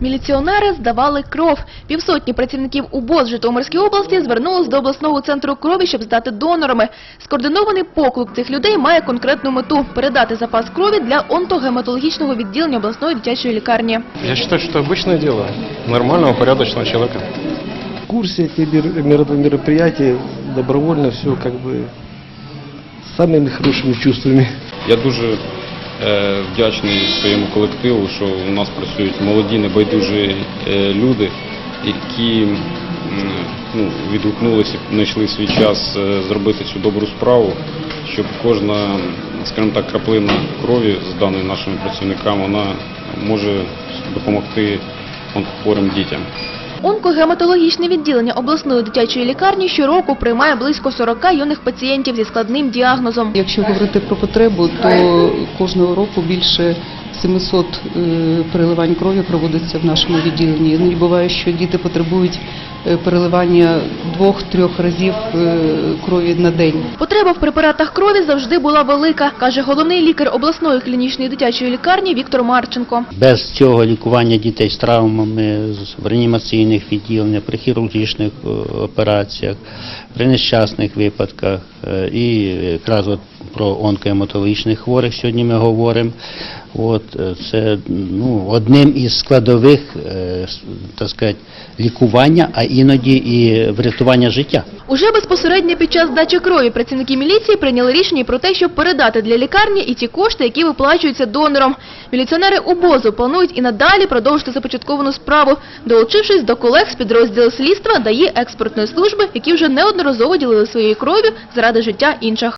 Міліціонери здавали кров. Півсотні працівників УБОЗ Житомирській області звернулись до обласного центру крові, щоб здати донорами. Скоординований поклик цих людей має конкретну мету – передати запас крові для онтогематологічного відділення обласної дитячої лікарні. Я считаю, что это обычное дело нормального, порядочного человека. в курсе этих мер- мер- мероприятий, добровольно все как бы с самыми хорошими чувствами. Я дуже е, вдячний своєму колективу, що у нас працюють молоді, небайдужі е, люди, які ну, відгукнулися, знайшли свій час е, зробити цю добру справу, щоб кожна, скажімо так, краплина крові, зданої нашими працівникам, вона може допомогти онкохворим дітям. Онкогематологічне відділення обласної дитячої лікарні щороку приймає близько 40 юних пацієнтів зі складним діагнозом. Якщо говорити про потребу, то кожного року більше 700 е, переливань крові проводиться в нашому відділенні. Іноді буває, що діти потребують переливання двох-трьох разів е, крові на день. Потреба в препаратах крові завжди була велика, каже головний лікар обласної клінічної дитячої лікарні Віктор Марченко. Без цього лікування дітей з травмами, з- в реанімаційних відділеннях, при хірургічних е, операціях, при нещасних випадках е, і якраз от про онкоематологічних хворих сьогодні ми говоримо. От, е, це ну, одним із складових е, так сказати, лікування, а іноді і врятування життя. Уже безпосередньо під час здачі крові працівники міліції прийняли рішення про те, щоб передати для лікарні і ті кошти, які виплачуються донором. Міліціонери УБОЗу планують і надалі продовжити започатковану справу, долучившись до колег з підрозділу слідства дає експортної служби, які вже неодноразово ділили своєю кров'ю заради життя інших.